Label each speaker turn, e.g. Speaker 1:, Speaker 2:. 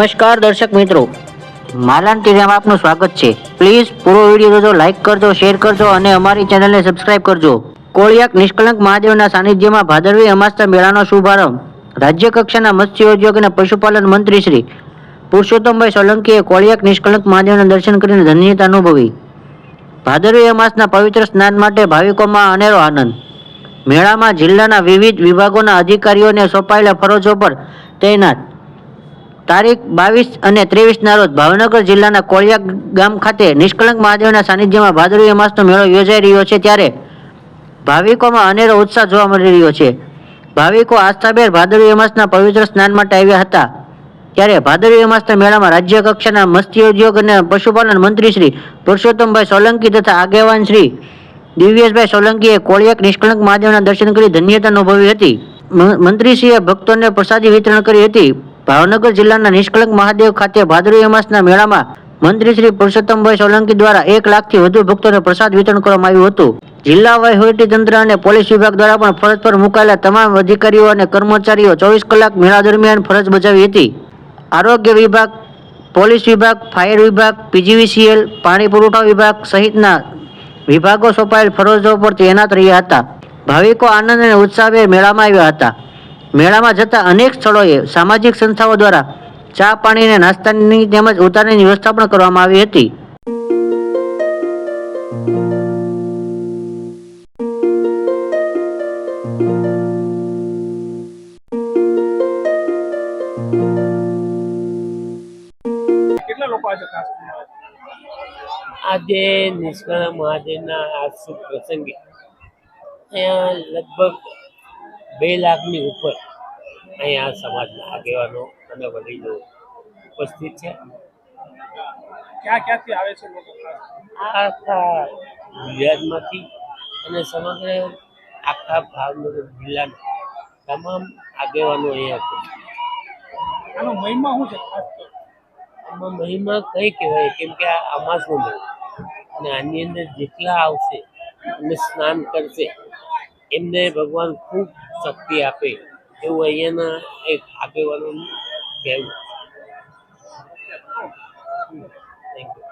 Speaker 1: નમસ્કાર દર્શક મિત્રો. માલાન ટીવીમાં આપનું સ્વાગત છે. પ્લીઝ પૂરો વીડિયો જોજો લાઇક કરજો શેર કરજો અને અમારી ચેનલને સબસ્ક્રાઇબ કરજો. કોળિયાક નિષ્કલંક મહાદેવના સાનિધ્યમાં ભાદરવી અમાસના મેળાનો શુભારંભ. રાજ્ય કક્ષાના મત્સ્યોદ્યોગ અને પશુપાલન મંત્રી શ્રી પુરુષોત્તમભાઈ સોલંકીએ કોળિયાક નિષ્કલંક મહાદેવના દર્શન કરીને ધન્યતા અનુભવી. ભાદરવી અમાસના પવિત્ર સ્નાન માટે ભાવિકોમાં અનેરો આનંદ. મેળામાં જિલ્લાના વિવિધ વિભાગોના અધિકારીઓને સોંપાયેલા ફરજો પર તૈનાત. તારીખ બાવીસ અને ત્રેવીસના રોજ ભાવનગર જિલ્લાના કોળિયા ગામ ખાતે નિષ્કલંક મહાદેવના સાનિધ્યમાં ભાદરવી અમાસનો મેળો યોજાઈ રહ્યો છે ત્યારે ભાવિકોમાં અનેરો ઉત્સાહ જોવા મળી રહ્યો છે. ભાવિકો આસ્થાભેર ભાદરવી અમાસના પવિત્ર સ્નાન માટે આવ્યા હતા. ત્યારે ભાદરવી અમાસના મેળામાં રાજ્ય કક્ષાના મત્સ્યોદ્યોગ અને પશુપાલન મંત્રી શ્રી પુરુષોત્તમભાઈ સોલંકી તથા આગેવાન શ્રી દિવ્યેશભાઈ સોલંકીએ કોળિયાક નિષ્કલંક મહાદેવના દર્શન કરી ધન્યતા અનુભવી હતી. મંત્રીશ્રીએ ભક્તોને પ્રસાદી વિતરણ કરી હતી. ભાવનગર જિલ્લાના નિષ્કલંક મહાદેવ ખાતે ભાદરવી અમાસના મેળામાં મંત્રી શ્રી પુરુષોત્તમભાઈ સોલંકી દ્વારા એક લાખથી વધુ ભક્તોને પ્રસાદ વિતરણ કરવામાં આવ્યું હતું. જિલ્લા વહીવટી તંત્ર અને પોલીસ વિભાગ દ્વારા પણ ફરજ પર મુકાયેલા તમામ અધિકારીઓ અને કર્મચારીઓ ચોવીસ કલાક મેળા દરમિયાન ફરજ બજાવી હતી. આરોગ્ય વિભાગ, પોલીસ વિભાગ, ફાયર વિભાગ, પીજીવીસીએલ, પાણી પુરવઠા વિભાગ સહિતના વિભાગો સોંપાયેલ ફરજો પર તૈનાત રહ્યા હતા. ભાવિકો આનંદ અને ઉત્સાહે મેળામાં આવ્યા હતા. મેળામાં જતા અનેક સ્થળોએ સામાજિક સંસ્થાઓ દ્વારા ચા પાણી અને નાસ્તાની તેમજ ઉતારની વ્યવસ્થા પણ કરવામાં આવી હતી.
Speaker 2: આજે
Speaker 3: નિષ્કળ મહાદેવના આ શુભ પ્રસંગે અહીંયા લગભગ બે લાખની ઉપર અહીંયા સમાજના આગેવાનો અને વડીલો ઉપસ્થિત છે.
Speaker 2: ક્યાં ક્યાંથી આવે છે લોકો?
Speaker 3: આ આખા ગુજરાતમાંથી અને સમગ્ર આખા ભાવનગર જિલ્લાના તમામ આગેવાનો અહીંયા
Speaker 2: આનો મહિમા શું છે
Speaker 3: આમાં મહિમા કઈ કહેવાય? કેમ કે આ અમાસનો મેળો અને આની અંદર જેટલા આવશે અને સ્નાન કરશે એમને ભગવાન ખૂબ શક્તિ આપે એવું અહીંયાના એક આગેવાનોનું કહેવું છે. Thank you